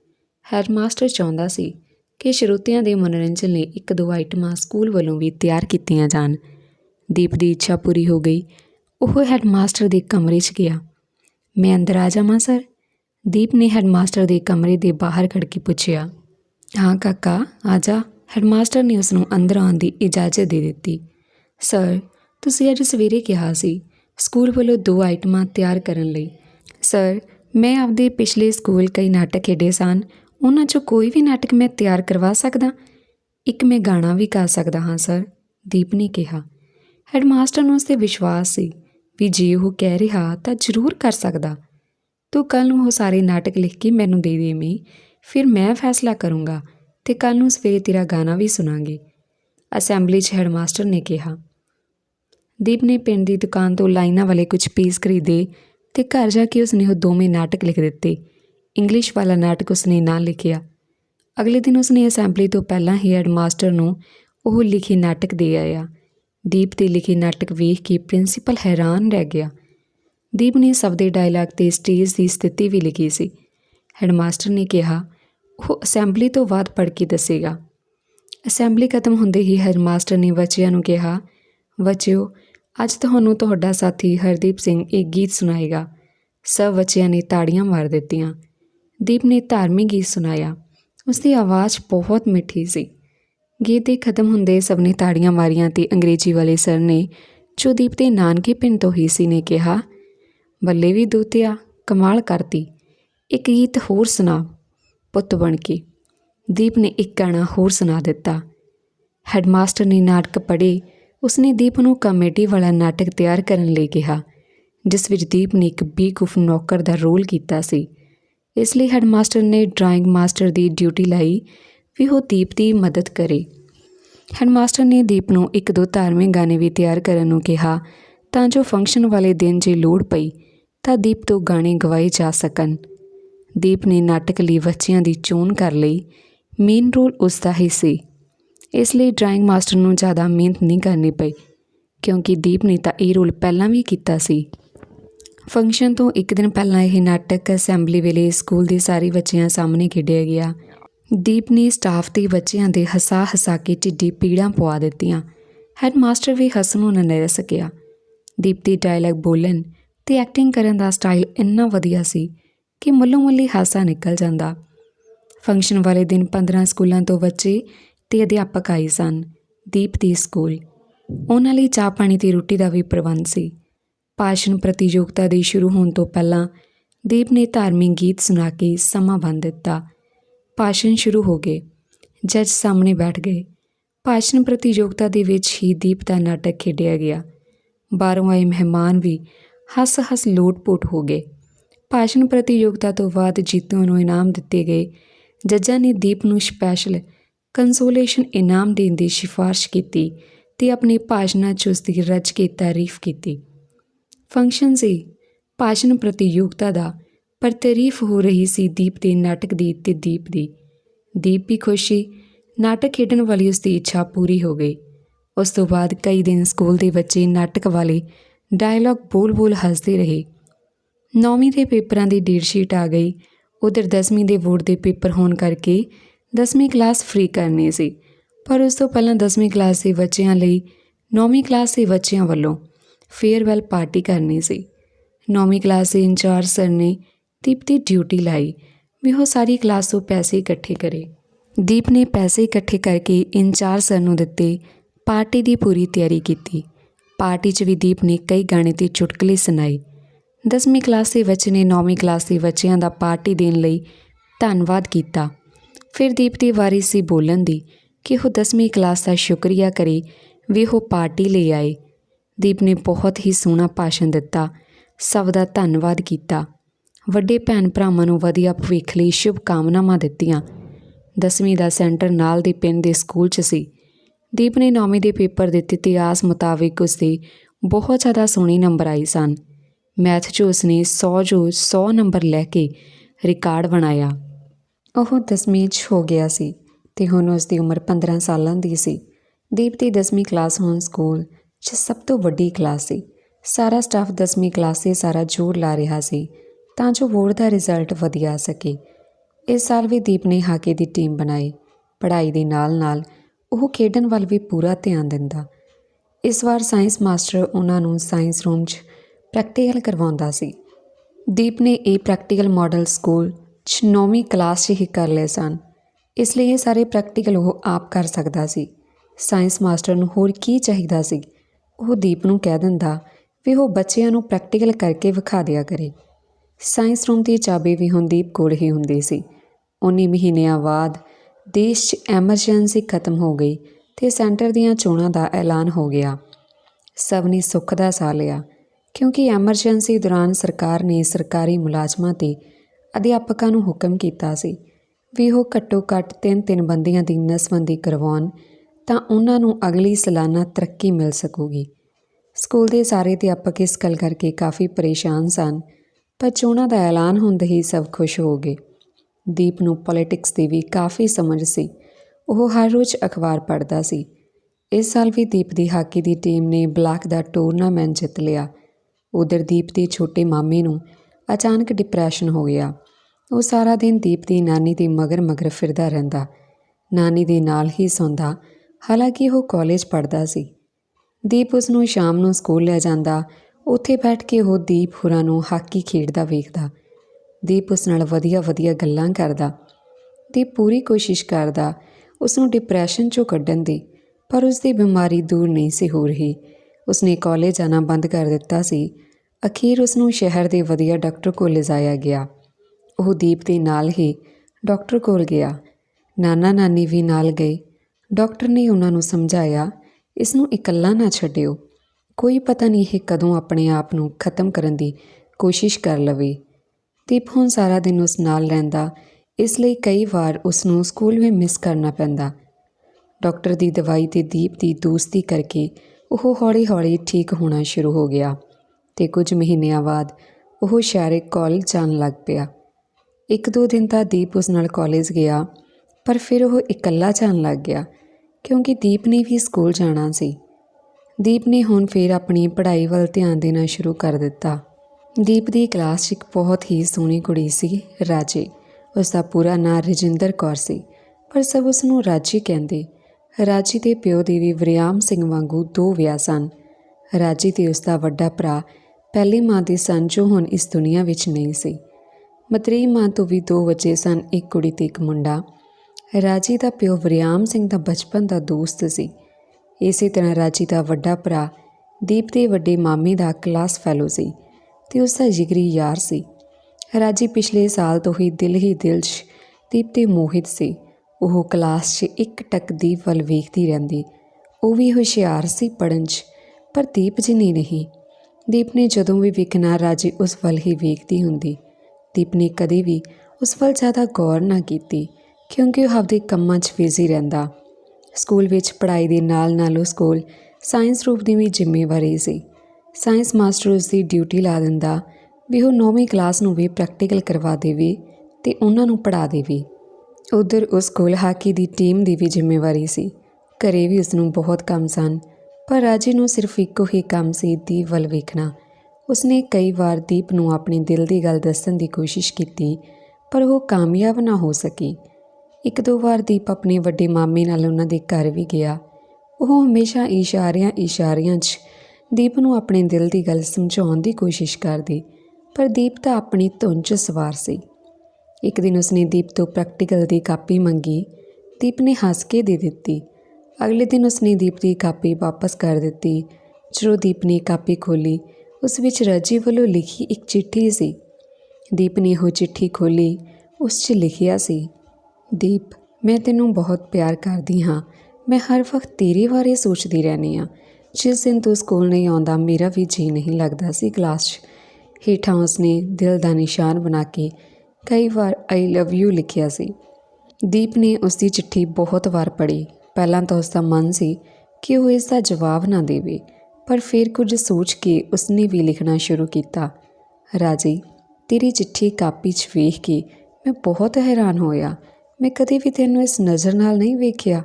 ਹੈਡਮਾਸਟਰ ਚਾਹੁੰਦਾ ਸੀ ਕਿ ਸ਼ਰੋਤਿਆਂ ਦੇ ਮਨੋਰੰਜਨ ਲਈ ਇੱਕ ਦੋ ਆਈਟਮਾਂ ਸਕੂਲ ਵੱਲੋਂ ਵੀ ਤਿਆਰ ਕੀਤੀਆਂ ਜਾਣ। ਦੀਪ ਦੀ ਇੱਛਾ ਪੂਰੀ ਹੋ ਗਈ। ਉਹ ਹੈਡਮਾਸਟਰ ਦੇ ਕਮਰੇ 'ਚ ਗਿਆ। ਮੈਂ ਅੰਦਰ ਆ ਜਾਵਾਂ, ਸਰ? ਦੀਪ ਨੇ ਹੈਡਮਾਸਟਰ ਦੇ ਕਮਰੇ ਦੇ ਬਾਹਰ ਖੜ ਕੇ ਪੁੱਛਿਆ। ਹਾਂ, ਕਾਕਾ, ਆ ਜਾ। ਹੈਡਮਾਸਟਰ ਨੇ ਉਸ ਨੂੰ ਅੰਦਰ ਆਉਣ ਦੀ ਇਜਾਜ਼ਤ ਦੇ ਦਿੱਤੀ। ਸਰ ਤੁਸੀਂ ਅੱਜ ਸਵੇਰੇ ਕਿਹਾ ਸੀ, ਸਕੂਲ ਵੱਲੋਂ ਦੋ ਆਈਟਮਾਂ ਤਿਆਰ ਕਰਨ ਲਈ। ਸਰ ਮੈਂ ਆਪਦੇ ਪਿਛਲੇ ਸਕੂਲ ਕਈ ਨਾਟਕ ਖੇਡੇ ਸਨ, ਉਹਨਾਂ 'ਚੋਂ ਕੋਈ ਵੀ ਨਾਟਕ ਮੈਂ ਤਿਆਰ ਕਰਵਾ ਸਕਦਾ? ਇੱਕ ਮੈਂ ਗਾਣਾ ਵੀ ਗਾ ਸਕਦਾ ਹਾਂ ਸਰ ਦੀਪ ਨੇ ਕਿਹਾ। ਹੈਡਮਾਸਟਰ ਨੂੰ ਉਸ ਤੇ ਵਿਸ਼ਵਾਸ ਸੀ ਵੀ ਜੇ ਉਹ ਕਹਿ ਰਿਹਾ ਤਾਂ ਜ਼ਰੂਰ ਕਰ ਸਕਦਾ। ਤੂੰ ਕੱਲ ਨੂੰ ਉਹ ਸਾਰੇ ਨਾਟਕ ਲਿਖ ਕੇ ਮੈਨੂੰ ਦੇ ਦੇਵੀਂ, ਫਿਰ ਮੈਂ ਫੈਸਲਾ ਕਰੂੰਗਾ ਤੇ ਕੱਲ ਨੂੰ ਸਵੇਰੇ ਤੇਰਾ ਗਾਣਾ ਵੀ ਸੁਣਾਂਗੇ। ਅਸੈਂਬਲੀ 'ਚ ਹੈਡਮਾਸਟਰ ਨੇ ਕਿਹਾ। ਦੀਪ ਨੇ ਪਿੰਡ ਦੀ ਦੁਕਾਨ ਤੋਂ ਲਾਈਨਾਂ ਵਾਲੇ ਕੁਝ ਪੀਸ ਖਰੀਦੇ ਤੇ ਘਰ ਜਾ ਕੇ ਉਸਨੇ ਉਹ ਦੋਵੇਂ ਨਾਟਕ ਲਿਖ ਦਿੱਤੇ। ਇੰਗਲਿਸ਼ ਵਾਲਾ ਨਾਟਕ ਉਸਨੇ ਨਾ ਲਿਖਿਆ। ਅਗਲੇ ਦਿਨ ਉਸਨੇ ਅਸੈਂਬਲੀ ਤੋਂ ਪਹਿਲਾਂ ਹੀ ਹੈਡਮਾਸਟਰ ਨੂੰ ਉਹ ਲਿਖੇ ਨਾਟਕ ਦੇ ਆਇਆ। ਦੀਪ ਦੇ ਲਿਖੇ ਨਾਟਕ ਵੇਖ ਕੇ ਪ੍ਰਿੰਸੀਪਲ ਹੈਰਾਨ ਰਹਿ ਗਿਆ। ਦੀਪ ਨੇ ਸਭ ਦੇ ਡਾਇਲਾਗ ਤੇ ਸਟੇਜ ਦੀ ਸਥਿਤੀ ਵੀ ਲਿਖੀ ਸੀ। ਹੈਡਮਾਸਟਰ ਨੇ ਕਿਹਾ, ਉਹ ਅਸੈਂਬਲੀ ਤੋਂ ਬਾਅਦ ਪੜ੍ਹ ਕੇ ਦੱਸੇਗਾ। ਅਸੈਂਬਲੀ ਖਤਮ ਹੁੰਦੇ ਹੀ ਹੈਡਮਾਸਟਰ ਨੇ ਬੱਚਿਆਂ ਨੂੰ ਕਿਹਾ, ਬੱਚਿਓ ਅੱਜ ਤੁਹਾਨੂੰ ਤੁਹਾਡਾ ਸਾਥੀ ਹਰਦੀਪ ਸਿੰਘ ਇੱਕ ਗੀਤ ਸੁਣਾਏਗਾ। ਸਭ ਬੱਚਿਆਂ ਨੇ ਤਾੜੀਆਂ ਮਾਰ ਦਿੱਤੀਆਂ। ਦੀਪ ਨੇ ਧਾਰਮਿਕ ਗੀਤ ਸੁਣਾਇਆ। ਉਸ ਦੀ ਆਵਾਜ਼ ਬਹੁਤ ਮਿੱਠੀ ਸੀ। ਗੀਤ ਦੇ ਖਤਮ ਹੁੰਦੇ ਸਭ ਨੇ ਤਾੜੀਆਂ ਮਾਰੀਆਂ ਤੇ ਅੰਗਰੇਜ਼ੀ ਵਾਲੇ ਸਰ ਨੇ ਜੋ ਦੀਪ ਦੇ ਨਾਨਕੇ ਪਿੰਡ ਤੋਂ ਹੀ ਸੀ ਨੇ ਕਿਹਾ, ਬੱਲੇ ਵੀ ਦੂਤਿਆ, ਕਮਾਲ ਕਰਤੀ। ਇੱਕ ਗੀਤ ਹੋਰ ਸੁਣਾ, ਪੁੱਤ ਬਣ ਕੇ। ਦੀਪ ਨੇ ਇੱਕ ਗਾਣਾ ਹੋਰ ਸੁਣਾ ਦਿੱਤਾ। ਹੈਡਮਾਸਟਰ ਨੇ ਨਾਟਕ ਪੜ੍ਹੇ। ਉਸਨੇ ਦੀਪ ਨੂੰ ਕਾਮੇਡੀ ਵਾਲਾ ਨਾਟਕ ਤਿਆਰ ਕਰਨ ਲਈ ਕਿਹਾ, ਜਿਸ ਵਿੱਚ ਦੀਪ ਨੇ ਇੱਕ ਬੇਕੂਫ ਨੌਕਰ ਦਾ ਰੋਲ ਕੀਤਾ ਸੀ। ਇਸ ਲਈ ਹੈਡਮਾਸਟਰ ਨੇ ਡਰਾਇੰਗ ਮਾਸਟਰ ਦੀ ਡਿਊਟੀ ਲਾਈ ਵੀ ਉਹ ਦੀਪ ਦੀ ਮਦਦ ਕਰੇ। ਹੈਡਮਾਸਟਰ ਨੇ ਦੀਪ ਨੂੰ ਇੱਕ ਦੋ ਧਾਰਮਿਕ ਗਾਣੇ ਵੀ ਤਿਆਰ ਕਰਨ ਨੂੰ ਕਿਹਾ, ਤਾਂ ਜੋ ਫੰਕਸ਼ਨ ਵਾਲੇ ਦਿਨ ਜੇ ਲੋੜ ਪਈ, ਤਾਂ ਦੀਪ ਤੋਂ ਗਾਣੇ ਗਵਾਏ ਜਾ ਸਕਣ। ਦੀਪ ਨੇ ਨਾਟਕ ਲਈ ਬੱਚਿਆਂ ਦੀ ਚੋਣ ਕਰ ਲਈ। ਮੇਨ ਰੋਲ ਉਸ ਦਾ ਹੀ ਸੀ। ਇਸ ਲਈ ਡਰਾਇੰਗ ਮਾਸਟਰ ਨੂੰ ਜ਼ਿਆਦਾ ਮਿਹਨਤ ਨਹੀਂ ਕਰਨੀ ਪਈ, ਕਿਉਂਕਿ ਦੀਪ ਨੇ ਤਾਂ ਇਹ ਰੋਲ ਪਹਿਲਾਂ ਵੀ ਕੀਤਾ ਸੀ। ਫੰਕਸ਼ਨ ਤੋਂ ਇੱਕ ਦਿਨ ਪਹਿਲਾਂ ਇਹ ਨਾਟਕ ਅਸੈਂਬਲੀ ਵੇਲੇ ਸਕੂਲ ਦੇ ਸਾਰੇ ਬੱਚਿਆਂ ਸਾਹਮਣੇ ਖੇਡਿਆ ਗਿਆ। ਦੀਪ ਨੇ ਸਟਾਫ ਤੇ ਬੱਚਿਆਂ ਦੇ ਹਸਾ ਹਸਾ ਕੇ ਢਿੱਡੀ ਪੀੜਾਂ ਪਵਾ ਦਿੱਤੀਆਂ। ਹੈਡਮਾਸਟਰ ਵੀ ਹੱਸਣੋਂ ਨਾ ਰਹਿ ਸਕਿਆ ਦੀਪ ਦੀ ਡਾਇਲੌਗ ਬੋਲਣ ਤੇ ਐਕਟਿੰਗ ਕਰਨ ਦਾ ਸਟਾਈਲ ਇੰਨਾ ਵਧੀਆ ਸੀ ਕਿ ਮੁੱਲੋਂ ਮੁੱਲੀ ਹਾਸਾ ਨਿਕਲ ਜਾਂਦਾ। ਫੰਕਸ਼ਨ ਵਾਲੇ ਦਿਨ 15 ਸਕੂਲਾਂ ਤੋਂ ਬੱਚੇ ਤੇ ਅਧਿਆਪਕ ਆਏ ਸਨ, ਦੀਪ ਦੇ ਸਕੂਲ। ਉਹਨਾਂ ਲਈ ਚਾਹ ਪਾਣੀ ਤੇ ਰੋਟੀ ਦਾ ਵੀ ਪ੍ਰਬੰਧ ਸੀ। ਭਾਸ਼ਣ ਪ੍ਰਤੀਯੋਗਤਾ ਦੇ ਸ਼ੁਰੂ ਹੋਣ ਤੋਂ ਪਹਿਲਾਂ ਦੀਪ ਨੇ ਧਾਰਮਿਕ ਗੀਤ ਸੁਣਾ ਕੇ ਸਮਾਂ ਬੰਨ ਦਿੱਤਾ। ਭਾਸ਼ਣ ਸ਼ੁਰੂ ਹੋ ਗਏ। ਜੱਜ ਸਾਹਮਣੇ ਬੈਠ ਗਏ। ਭਾਸ਼ਣ ਪ੍ਰਤੀਯੋਗਤਾ ਦੇ ਵਿੱਚ ਹੀ ਦੀਪ ਦਾ ਨਾਟਕ ਖੇਡਿਆ ਗਿਆ। ਬਾਹਰੋਂ ਆਏ ਮਹਿਮਾਨ ਵੀ ਹੱਸ-ਹੱਸ ਲੋਟ-ਪੋਟ ਹੋ ਗਏ। ਭਾਸ਼ਣ ਪ੍ਰਤੀਯੋਗਤਾ ਤੋਂ ਬਾਅਦ ਜੀਤੂਆਂ ਨੂੰ ਇਨਾਮ ਦਿੱਤੇ ਗਏ। ਜੱਜਾਂ ਨੇ ਦੀਪ ਨੂੰ ਸਪੈਸ਼ਲ ਕੰਸੋਲੇਸ਼ਨ ਇਨਾਮ ਦੇਣ ਦੀ ਸਿਫਾਰਿਸ਼ ਕੀਤੀ ਤੇ ਆਪਣੇ ਭਾਸ਼ਣਾਂ 'ਚ ਉਸ ਦੀ ਰੱਜ ਕੇ ਤਾਰੀਫ ਕੀਤੀ। ਫੰਕਸ਼ਨ ਸੀ ਭਾਸ਼ਣ ਪ੍ਰਤੀਯੋਗਤਾ ਦਾ, ਪਰ ਤਾਰੀਫ ਹੋ ਰਹੀ ਸੀ ਦੀਪ ਦੇ ਨਾਟਕ ਦੀ ਤੇ ਦੀਪ ਦੀ। ਦੀਪ ਵੀ ਖੁਸ਼ੀ ਨਾਟਕ ਖੇਡਣ ਵਾਲੀ ਉਸ ਦੀ ਇੱਛਾ ਪੂਰੀ ਹੋ ਗਈ। ਉਸ ਤੋਂ ਬਾਅਦ ਕਈ ਦਿਨ ਸਕੂਲ ਦੇ ਬੱਚੇ ਨਾਟਕ ਵਾਲੇ ਡਾਇਲੌਗ ਬੋਲ-ਬੋਲ ਹੱਸਦੇ ਰਹੇ। ਨੌਵੀਂ ਦੇ ਪੇਪਰਾਂ ਦੀ ਡੇਟ ਸ਼ੀਟ ਆ ਗਈ, ਉਧਰ 10ਵੀਂ ਦੇ ਬੋਰਡ ਦੇ ਪੇਪਰ ਹੋਣ ਕਰਕੇ 10ਵੀਂ ਕਲਾਸ ਫ੍ਰੀ ਕਰਨੀ ਸੀ, ਪਰ ਉਸ ਤੋਂ ਪਹਿਲਾਂ 10ਵੀਂ ਕਲਾਸ ਦੇ ਬੱਚਿਆਂ ਲਈ 9ਵੀਂ ਕਲਾਸ ਦੇ ਬੱਚਿਆਂ ਵੱਲੋਂ ਫੇਅਰਵੈਲ ਪਾਰਟੀ ਕਰਨੀ ਸੀ। 9ਵੀਂ ਕਲਾਸ ਦੇ ਇੰਚਾਰਜ ਸਰ ਨੇ ਦੀਪ ਦੀ ਡਿਊਟੀ ਲਾਈ ਵੀ ਉਹ ਸਾਰੀ ਕਲਾਸ ਤੋਂ ਪੈਸੇ ਇਕੱਠੇ ਕਰੇ। ਦੀਪ ਨੇ ਪੈਸੇ ਇਕੱਠੇ ਕਰਕੇ ਇੰਚਾਰਜ ਸਰ ਨੂੰ ਦਿੱਤੇ ਪਾਰਟੀ ਦੀ ਪੂਰੀ ਤਿਆਰੀ ਕੀਤੀ। ਪਾਰਟੀ 'ਚ ਵੀ ਦੀਪ ਨੇ ਕਈ ਗਾਣੇ ਤੇ ਚੁਟਕਲੇ ਸੁਣਾਏ। 10ਵੀਂ ਕਲਾਸ ਦੇ ਬੱਚੇ ਨੇ 9ਵੀਂ ਕਲਾਸ ਦੇ ਬੱਚਿਆਂ ਦਾ ਪਾਰਟੀ ਦੇਣ ਲਈ ਧੰਨਵਾਦ ਕੀਤਾ। ਫਿਰ ਦੀਪ ਦੀ ਵਾਰੀ ਸੀ ਬੋਲਣ ਦੀ ਕਿ ਉਹ 10ਵੀਂ ਕਲਾਸ ਦਾ ਸ਼ੁਕਰੀਆ ਕਰੇ ਵੀ ਉਹ ਪਾਰਟੀ ਲਈ ਆਏ। ਦੀਪ ਨੇ ਬਹੁਤ ਹੀ ਸੋਹਣਾ ਭਾਸ਼ਣ ਦਿੱਤਾ, ਸਭ ਦਾ ਧੰਨਵਾਦ ਕੀਤਾ। ਵੱਡੇ ਭੈਣ ਭਰਾਵਾਂ ਨੂੰ ਵਧੀਆ ਭਵਿੱਖ ਲਈ ਸ਼ੁਭ ਕਾਮਨਾਵਾਂ ਦਿੱਤੀਆਂ। 10ਵੀਂ ਦਾ ਸੈਂਟਰ ਨਾਲ ਦੇ ਪਿੰਡ ਦੇ ਸਕੂਲ 'ਚ ਸੀ। ਦੀਪ ਨੇ 9ਵੀਂ ਦੇ ਪੇਪਰ ਦਿੱਤੇ ਤੇ ਆਸ ਮੁਤਾਬਿਕ ਉਸ ਦੇ ਬਹੁਤ ਜ਼ਿਆਦਾ ਸੋਹਣੇ ਨੰਬਰ ਆਏ ਸਨ। ਮੈਥ 'ਚ ਉਸਨੇ 100 ਜੋ 100 ਨੰਬਰ ਲੈ ਕੇ ਰਿਕਾਰਡ ਬਣਾਇਆ। ਉਹ 10ਵੀਂ 'ਚ ਹੋ ਗਿਆ ਸੀ ਤੇ ਹੁਣ ਉਸ ਦੀ ਉਮਰ 15 ਸਾਲਾਂ ਦੀ ਸੀ। ਦੀਪ ਦੀ 10ਵੀਂ ਕਲਾਸ ਹੋਣ ਸਕੂਲ 'ਚ ਸਭ ਤੋਂ ਵੱਡੀ ਕਲਾਸ ਸੀ। ਸਾਰਾ ਸਟਾਫ 10ਵੀਂ ਕਲਾਸ 'ਤੇ ਸਾਰਾ ਜ਼ੋਰ ਲਾ ਰਿਹਾ ਸੀ ਤਾਂ ਜੋ ਬੋਰਡ ਦਾ ਰਿਜ਼ਲਟ ਵਧੀਆ ਆ ਸਕੇ। ਇਸ ਸਾਲ ਵੀ ਦੀਪ ਨੇ ਹਾਕੀ ਦੀ ਟੀਮ ਬਣਾਈ। ਪੜ੍ਹਾਈ ਦੇ ਨਾਲ-ਨਾਲ ਉਹ ਖੇਡਣ ਵੱਲ ਵੀ ਪੂਰਾ ਧਿਆਨ ਦਿੰਦਾ। ਇਸ ਵਾਰ ਸਾਇੰਸ ਮਾਸਟਰ ਉਹਨਾਂ ਨੂੰ ਸਾਇੰਸ ਰੂਮ 'ਚ ਪ੍ਰੈਕਟੀਕਲ ਕਰਵਾਉਂਦਾ ਸੀ। ਦੀਪ ਨੇ ਇਹ ਪ੍ਰੈਕਟੀਕਲ ਮਾਡਲ ਸਕੂਲ 'ਚ 9ਵੀਂ ਕਲਾਸ 'ਚ ਹੀ ਕਰ ਲਏ ਸਨ। ਇਸ ਲਈ ਇਹ ਸਾਰੇ ਪ੍ਰੈਕਟੀਕਲ ਉਹ ਆਪ ਕਰ ਸਕਦਾ ਸੀ। ਸਾਇੰਸ ਮਾਸਟਰ ਨੂੰ ਹੋਰ ਕੀ ਚਾਹੀਦਾ ਸੀ? ਉਹ ਦੀਪ ਨੂੰ ਕਹਿ ਦਿੰਦਾ ਵੀ ਉਹ ਬੱਚਿਆਂ ਨੂੰ ਪ੍ਰੈਕਟੀਕਲ ਕਰਕੇ ਵਿਖਾ ਦਿਆ ਕਰੇ। ਸਾਇੰਸ ਰੂਮ ਦੀ ਚਾਬੀ ਵੀ ਹੁਣ ਦੀਪ ਕੋਲ ਹੀ ਹੁੰਦੀ ਸੀ। ਉਨੀ ਮਹੀਨਿਆਂ ਬਾਅਦ ਦੇਸ਼ 'ਚ ਐਮਰਜੈਂਸੀ ਖਤਮ ਹੋ ਗਈ ਤੇ ਸੈਂਟਰ ਦੀਆਂ ਚੋਣਾਂ ਦਾ ਐਲਾਨ ਹੋ ਗਿਆ। ਸਭ ਨੇ ਸੁੱਖ ਦਾ ਸਾਹ ਲਿਆ ਕਿਉਂਕਿ ਐਮਰਜੈਂਸੀ ਦੌਰਾਨ ਸਰਕਾਰ ਨੇ ਸਰਕਾਰੀ ਮੁਲਾਜ਼ਮਾਂ ਤੇ ਅਧਿਆਪਕਾਂ ਨੂੰ ਹੁਕਮ ਕੀਤਾ ਸੀ ਵੀ ਉਹ ਘੱਟੋ ਘੱਟ ਤਿੰਨ ਤਿੰਨ ਬੰਦੀਆਂ ਦੀ ਨਸਬੰਦੀ ਕਰਵਾਉਣ, ਤਾਂ ਉਹਨਾਂ ਨੂੰ ਅਗਲੀ ਸਾਲਾਨਾ ਤਰੱਕੀ ਮਿਲ ਸਕੂਗੀ। ਸਕੂਲ ਦੇ ਸਾਰੇ ਅਧਿਆਪਕ ਇਸ ਗੱਲ ਕਰਕੇ ਕਾਫੀ ਪਰੇਸ਼ਾਨ ਸਨ, ਪਰ ਚੋਣਾਂ ਦਾ ਐਲਾਨ ਹੁੰਦੇ ਹੀ ਸਭ ਖੁਸ਼ ਹੋ ਗਏ। ਦੀਪ ਨੂੰ ਪੋਲਿਟਿਕਸ ਦੀ ਵੀ ਕਾਫੀ ਸਮਝ ਸੀ। ਉਹ ਹਰ ਰੋਜ਼ ਅਖਬਾਰ ਪੜ੍ਹਦਾ ਸੀ। ਇਸ ਸਾਲ ਵੀ ਦੀਪ ਦੀ ਹਾਕੀ ਦੀ ਟੀਮ ਨੇ ਬਲਾਕ ਦਾ ਟੂਰਨਾਮੈਂਟ ਜਿੱਤ ਲਿਆ। ਉਧਰ ਦੀਪ ਦੇ ਛੋਟੇ ਮਾਮੇ ਨੂੰ ਅਚਾਨਕ ਡਿਪਰੈਸ਼ਨ ਹੋ ਗਿਆ। ਉਹ ਸਾਰਾ ਦਿਨ ਦੀਪ ਦੀ ਨਾਨੀ ਦੇ ਮਗਰ ਮਗਰ ਫਿਰਦਾ ਰਹਿੰਦਾ। ਨਾਨੀ ਦੇ ਨਾਲ ਹੀ ਸੌਂਦਾ। ਹਾਲਾਂਕਿ ਉਹ ਕਾਲਜ ਪੜ੍ਹਦਾ ਸੀ। ਦੀਪ ਉਸ ਨੂੰ ਸ਼ਾਮ ਨੂੰ ਸਕੂਲ ਲੈ ਜਾਂਦਾ। ਉੱਥੇ ਬੈਠ ਕੇ ਉਹ ਦੀਪ ਹੁਰਾਂ ਨੂੰ ਹਾਕੀ ਖੇਡਦਾ ਵੇਖਦਾ। ਦੀਪ ਉਸ ਨਾਲ ਵਧੀਆ ਵਧੀਆ ਗੱਲਾਂ ਕਰਦਾ। ਦੀਪ ਪੂਰੀ ਕੋਸ਼ਿਸ਼ ਕਰਦਾ ਉਸ ਨੂੰ ਡਿਪਰੈਸ਼ਨ ਚੋਂ ਕੱਢਣ ਦੀ, ਪਰ ਉਸ ਦੀ ਬਿਮਾਰੀ ਦੂਰ ਨਹੀਂ ਸੀ ਹੋ ਰਹੀ। ਉਸਨੇ ਕਾਲਜ ਜਾਣਾ ਬੰਦ ਕਰ ਦਿੱਤਾ ਸੀ। ਅਖੀਰ ਉਸ ਨੂੰ ਸ਼ਹਿਰ ਦੇ ਵਧੀਆ ਡਾਕਟਰ ਕੋਲ ਲਿਜਾਇਆ ਗਿਆ। ਉਹ ਦੀਪ ਦੇ ਨਾਲ ਹੀ ਡਾਕਟਰ ਕੋਲ ਗਿਆ। ਨਾਨਾ ਨਾਨੀ ਵੀ ਨਾਲ ਗਏ। ਡਾਕਟਰ ਨੇ ਉਹਨਾਂ ਨੂੰ ਸਮਝਾਇਆ, ਇਸ ਨੂੰ ਇਕੱਲਾ ਨਾ ਛੱਡਿਓ। ਕੋਈ ਪਤਾ ਨਹੀਂ ਇਹ ਕਦੋਂ ਆਪਣੇ ਆਪ ਨੂੰ ਖਤਮ ਕਰਨ ਦੀ ਕੋਸ਼ਿਸ਼ ਕਰ ਲਵੇ। ਦੀਪ ਹੁਣ ਸਾਰਾ ਦਿਨ ਉਸ ਨਾਲ ਰਹਿੰਦਾ। ਇਸ ਲਈ ਕਈ ਵਾਰ ਉਸ ਨੂੰ ਸਕੂਲ ਵੀ ਮਿਸ ਕਰਨਾ ਪੈਂਦਾ। ਡਾਕਟਰ ਦੀ ਦਵਾਈ ਤੇ ਦੀਪ ਦੀ ਦੋਸਤੀ ਕਰਕੇ ਉਹ ਹੌਲੀ-ਹੌਲੀ ਠੀਕ ਹੋਣਾ ਸ਼ੁਰੂ ਹੋ ਗਿਆ ਤੇ ਕੁਝ ਮਹੀਨਿਆਂ ਬਾਅਦ ਉਹ ਸ਼ਹਿਰੇ ਕਾਲਜ ਜਾਣ ਲੱਗ ਪਿਆ। ਇੱਕ ਦੋ ਦਿਨ ਤਾਂ ਦੀਪ ਉਸ ਨਾਲ ਕਾਲਜ ਗਿਆ, ਪਰ ਫਿਰ ਉਹ ਇਕੱਲਾ ਜਾਣ ਲੱਗ ਗਿਆ, ਕਿਉਂਕਿ ਦੀਪ ਨੇ ਵੀ ਸਕੂਲ ਜਾਣਾ ਸੀ। ਦੀਪ ਨੇ ਹੁਣ ਫਿਰ ਆਪਣੀ ਪੜ੍ਹਾਈ ਵੱਲ ਧਿਆਨ ਦੇਣਾ ਸ਼ੁਰੂ ਕਰ ਦਿੱਤਾ। ਦੀਪ ਦੀ ਕਲਾਸ 'ਚ ਇੱਕ ਬਹੁਤ ਹੀ ਸੋਹਣੀ ਕੁੜੀ ਸੀ, ਰਾਜੇ। ਉਸ ਦਾ ਪੂਰਾ ਨਾਂ ਰਜਿੰਦਰ ਕੌਰ ਸੀ, ਪਰ ਸਭ ਉਸ ਨੂੰ ਰਾਜੀ ਕਹਿੰਦੇ। ਰਾਜੀ ਦੇ ਪਿਓ ਦੀ ਵੀ ਵਰਿਆਮ ਸਿੰਘ ਵਾਂਗੂ ਦੋ ਵਿਆਹ ਸਨ। ਰਾਜੀ ਤੇ ਉਸ ਦਾ ਵੱਡਾ ਭਰਾ ਪਹਿਲੀ ਮਾਂ ਦੇ ਸਨ ਜੋ ਹੁਣ ਇਸ ਦੁਨੀਆ ਵਿੱਚ ਨਹੀਂ ਸੀ। ਮਤਰੀ ਮਾਂ ਤੋਂ ਵੀ ਦੋ ਬੱਚੇ ਸਨ, ਇੱਕ ਕੁੜੀ ਤੇ ਇੱਕ ਮੁੰਡਾ। ਰਾਜੀ ਦਾ ਪਿਓ ਵਰਿਆਮ ਸਿੰਘ ਦਾ ਬਚਪਨ ਦਾ ਦੋਸਤ ਸੀ। ਇਸੇ ਤਰ੍ਹਾਂ ਰਾਜੀ ਦਾ ਵੱਡਾ ਭਰਾ ਦੀਪ ਦੇ ਵੱਡੇ ਮਾਮੇ ਦਾ ਕਲਾਸ ਫੈਲੋ ਸੀ ਤੇ ਉਸ ਦਾ ਜਿਗਰੀ ਯਾਰ ਸੀ। ਰਾਜੀ ਪਿਛਲੇ ਸਾਲ ਤੋਂ ਹੀ ਦਿਲ ਹੀ ਦਿਲ 'ਚ ਦੀਪ ਤੇ ਮੋਹਿਤ ਸੀ। ਉਹ ਕਲਾਸ 'ਚ ਇੱਕ ਟੱਕ ਦੀਪ ਵੱਲ ਵੇਖਦੀ ਰਹਿੰਦੀ। ਉਹ ਵੀ ਹੁਸ਼ਿਆਰ ਸੀ ਪੜ੍ਹਨ 'ਚ, ਪਰ ਦੀਪ ਜਿੰਨੀ ਨਹੀਂ। ਦੀਪ ਨੇ ਜਦੋਂ ਵੀ ਵੇਖਣਾ ਰਾਜੀ ਉਸ ਵੱਲ ਹੀ ਵੇਖਦੀ ਹੁੰਦੀ। ਦੀਪ ਨੇ ਕਦੇ ਵੀ ਉਸ ਵੱਲ ਜ਼ਿਆਦਾ ਗੌਰ ਨਾ ਕੀਤੀ, ਕਿਉਂਕਿ ਉਹ ਆਪਦੇ ਕੰਮਾਂ 'ਚ ਬਿਜ਼ੀ ਰਹਿੰਦਾ। ਸਕੂਲ ਵਿੱਚ ਪੜ੍ਹਾਈ ਦੇ ਨਾਲ ਨਾਲ ਉਸ ਕੋਲ ਸਾਇੰਸ ਰੂਪ ਦੀ ਵੀ ਜ਼ਿੰਮੇਵਾਰੀ ਸੀ। ਸਾਇੰਸ ਮਾਸਟਰ ਉਸ ਦੀ ਡਿਊਟੀ ਲਾ ਦਿੰਦਾ ਵੀ ਉਹ 9ਵੀਂ ਕਲਾਸ ਨੂੰ ਵੀ ਪ੍ਰੈਕਟੀਕਲ ਕਰਵਾ ਦੇਵੇ ਤੇ ਉਹਨਾਂ ਨੂੰ ਪੜ੍ਹਾ ਦੇਵੇ। ਉਧਰ ਉਸ ਕੋਲ ਹਾਕੀ ਦੀ ਟੀਮ ਦੀ ਵੀ ਜ਼ਿੰਮੇਵਾਰੀ ਸੀ। ਘਰੇ ਵੀ ਉਸ ਨੂੰ ਬਹੁਤ ਕੰਮ ਸਨ, ਪਰ ਰਾਜੀ ਨੂੰ ਸਿਰਫ ਇੱਕੋ ਹੀ ਕੰਮ ਸੀ ਦੀਪ ਵੱਲ ਵੇਖਣਾ। ਉਸਨੇ ਕਈ ਵਾਰ ਦੀਪ ਨੂੰ ਆਪਣੇ ਦਿਲ ਦੀ ਗੱਲ ਦੱਸਣ ਦੀ ਕੋਸ਼ਿਸ਼ ਕੀਤੀ, ਪਰ ਉਹ ਕਾਮਯਾਬ ਨਾ ਹੋ ਸਕੀ। ਇੱਕ ਦੋ ਵਾਰ ਦੀਪ ਆਪਣੇ ਵੱਡੇ ਮਾਮੇ ਨਾਲ ਉਹਨਾਂ ਦੇ ਘਰ ਵੀ ਗਿਆ। ਉਹ ਹਮੇਸ਼ਾ ਇਸ਼ਾਰਿਆਂ ਇਸ਼ਾਰਿਆਂ 'ਚ ਦੀਪ ਨੂੰ ਆਪਣੇ ਦਿਲ ਦੀ ਗੱਲ ਸਮਝਾਉਣ ਦੀ ਕੋਸ਼ਿਸ਼ ਕਰਦੀ, ਪਰ ਦੀਪ ਤਾਂ ਆਪਣੀ ਧੁਨ 'ਚ ਸਵਾਰ ਸੀ। ਇੱਕ ਦਿਨ ਉਸਨੇ ਦੀਪ ਤੋਂ ਪ੍ਰੈਕਟੀਕਲ ਦੀ ਕਾਪੀ ਮੰਗੀ। ਦੀਪ ਨੇ ਹੱਸ ਕੇ ਦੇ ਦਿੱਤੀ। ਅਗਲੇ ਦਿਨ ਉਸਨੇ ਦੀਪ ਦੀ ਕਾਪੀ ਵਾਪਸ ਕਰ ਦਿੱਤੀ। ਜਦੋਂ ਦੀਪ ਨੇ ਕਾਪੀ ਖੋਲੀ ਉਸ ਵਿੱਚ ਰਾਜੀ ਵੱਲੋਂ ਲਿਖੀ ਇੱਕ ਚਿੱਠੀ ਸੀ। ਦੀਪ ਨੇ ਉਹ ਚਿੱਠੀ ਖੋਲੀ ਉਸ 'ਚ ਲਿਖਿਆ ਸੀ, ਦੀਪ, ਮੈਂ ਤੈਨੂੰ ਬਹੁਤ ਪਿਆਰ ਕਰਦੀ ਹਾਂ। ਮੈਂ ਹਰ ਵਕਤ ਤੇਰੇ ਬਾਰੇ ਸੋਚਦੀ ਰਹਿੰਦੀ ਹਾਂ। ਜਿਸ ਦਿਨ ਤੂੰ ਸਕੂਲ ਨਹੀਂ ਆਉਂਦਾ, ਮੇਰਾ ਵੀ ਜੀ ਨਹੀਂ ਲੱਗਦਾ ਸੀ ਕਲਾਸ 'ਚ ਹੇਠਾਂ ਉਸਨੇ ਦਿਲ ਦਾ ਨਿਸ਼ਾਨ ਬਣਾ ਕੇ ਕਈ ਵਾਰ ਆਈ ਲਵ ਯੂ ਲਿਖਿਆ ਸੀ। ਦੀਪ ਨੇ ਉਸ ਦੀ ਚਿੱਠੀ ਬਹੁਤ ਵਾਰ ਪੜ੍ਹੀ। ਪਹਿਲਾਂ ਤਾਂ ਉਸ ਦਾ ਮਨ ਸੀ ਕਿ ਉਹ ਇਸ ਦਾ ਜਵਾਬ ਨਾ ਦੇਵੇ। ਪਰ ਫਿਰ ਕੁਝ ਸੋਚ ਕੇ ਉਸਨੇ ਵੀ ਲਿਖਣਾ ਸ਼ੁਰੂ ਕੀਤਾ। ਰਾਜੀ, ਤੇਰੀ ਚਿੱਠੀ ਕਾਪੀ 'ਚ ਵੇਖ ਕੇ ਮੈਂ ਬਹੁਤ ਹੈਰਾਨ ਹੋਇਆ। ਮੈਂ ਕਦੇ ਵੀ ਤੈਨੂੰ ਇਸ ਨਜ਼ਰ ਨਾਲ ਨਹੀਂ ਵੇਖਿਆ।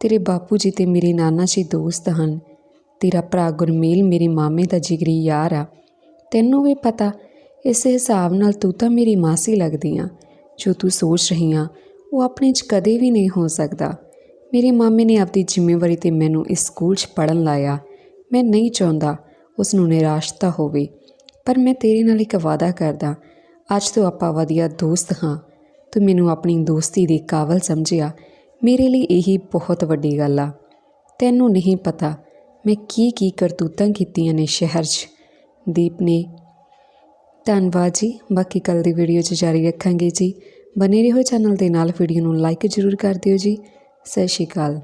ਤੇਰੇ ਬਾਪੂ ਜੀ ਤੇ ਮੇਰੇ ਨਾਨਾ ਜੀ ਦੋਸਤ ਹਨ। ਤੇਰਾ ਭਰਾ ਗੁਰਮੇਲ ਮੇਰੇ ਮਾਮੇ ਦਾ ਜਿਗਰੀ ਯਾਰ ਆ। ਤੈਨੂੰ ਵੀ ਪਤਾ, ਇਸ ਹਿਸਾਬ ਨਾਲ ਤੂੰ ਤਾਂ ਮੇਰੀ ਮਾਸੀ ਲੱਗਦੀ ਆ ਜੋ ਤੂੰ ਸੋਚ ਰਹੀ ਆ ਉਹ ਆਪਣੇ 'ਚ ਕਦੇ ਵੀ ਨਹੀਂ ਹੋ ਸਕਦਾ। ਮੇਰੇ ਮਾਮੇ ਨੇ ਆਪਣੀ ਜ਼ਿੰਮੇਵਾਰੀ ਤੇ ਮੈਨੂੰ ਇਸ ਸਕੂਲ 'ਚ ਪੜਨ ਲਾਇਆ। ਮੈਂ ਨਹੀਂ ਚਾਹੁੰਦਾ ਉਸ ਨੂੰ ਨਿਰਾਸ਼ਤਾ ਹੋਵੇ, ਪਰ ਮੈਂ ਤੇਰੇ ਨਾਲ ਇੱਕ ਵਾਅਦਾ ਕਰਦਾ। ਅੱਜ ਤੋਂ ਆਪਾਂ ਵਧੀਆ ਦੋਸਤ ਹਾਂ। ਤੂੰ ਮੈਨੂੰ ਆਪਣੀ ਦੋਸਤੀ ਦੇ ਕਾਬਲ ਸਮਝਿਆ। ਮੇਰੇ ਲਈ ਇਹੀ ਬਹੁਤ ਵੱਡੀ ਗੱਲ ਆ। ਤੈਨੂੰ ਨਹੀਂ ਪਤਾ ਮੈਂ ਕੀ ਕੀ ਕਰਤੂਤਾਂ ਕੀਤੀਆਂ ਨੇ ਸ਼ਹਿਰ 'ਚ। ਦੀਪ ਨੇ, ਧੰਨਵਾਦ ਜੀ, ਬਾਕੀ ਕੱਲ ਦੀ ਵੀਡੀਓ 'ਚ ਜਾਰੀ ਰੱਖਾਂਗੇ ਜੀ। ਬਨੇ ਰਹੋ ਚੈਨਲ ਦੇ ਨਾਲ, ਵੀਡੀਓ ਨੂੰ ਲਾਈਕ ਜ਼ਰੂਰ ਕਰ ਦਿਓ ਜੀ। ਸਤਿ ਸ਼੍ਰੀ ਅਕਾਲ।